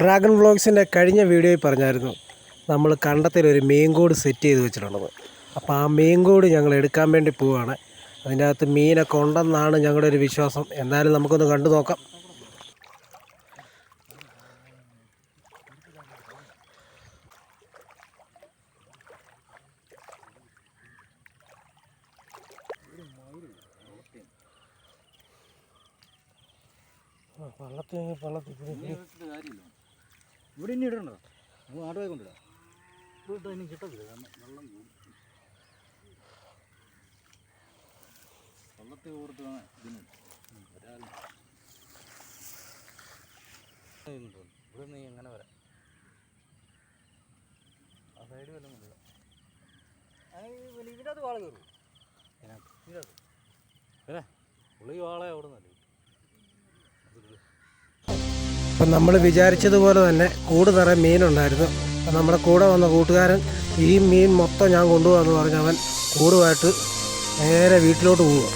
Dragon വ്ളോഗ്സിന്റെ കഴിഞ്ഞ വീഡിയോയിൽ പറഞ്ഞായിരുന്നു നമ്മൾ കണ്ടത്തിൽ ഒരു മെയിൻ കോഡ് സെറ്റ് ചെയ്ത് വെച്ചിട്ടുള്ളത്. അപ്പോൾ ആ മെയിൻ കോഡ് ഞങ്ങൾ എടുക്കാൻ വേണ്ടി പോവുകയാണ് അതിന്റെ അകത്ത് മീനൊക്കെ ഉണ്ടെന്നാണ് ഞങ്ങളുടെ ഒരു വിശ്വാസം. എന്തായാലും നമുക്കൊന്ന് കണ്ടു നോക്കാം. വള്ളത്തിൽ വള്ളത്തിൽ ഇവിടെ ഇനി ഇടണ്ടോ. ആടുവായി നാട്ടുകാർ കൊണ്ടിടാം ഇവിടെ ഇട്ടാൽ ഇനി കിട്ടത്തില്ല കാരണം വെള്ളം കൂടും വള്ളത്തെ ഓർത്ത് ഇതിന്. ഒരാൾ ഇവിടെ നീ എങ്ങനെ വരാം. ആ സൈഡ് വല്ലതും കൊണ്ടിടാം ഇതിനകത്ത് വാള കയറും. ഇതിനകത്ത്. ഇതിനകത്ത്. പുള്ളി വാളെ അവിടെ നിന്നല്ലേ അപ്പം നമ്മൾ വിചാരിച്ചതുപോലെ തന്നെ കൂട് നിറയെ മീനുണ്ടായിരുന്നു. അപ്പം നമ്മുടെ കൂടെ വന്ന കൂട്ടുകാരൻ ഈ മീൻ മൊത്തം ഞാൻ കൊണ്ടുപോകാമെന്ന് പറഞ്ഞ് അവൻ കൂടുമായിട്ട് നേരെ വീട്ടിലോട്ട് പോവുക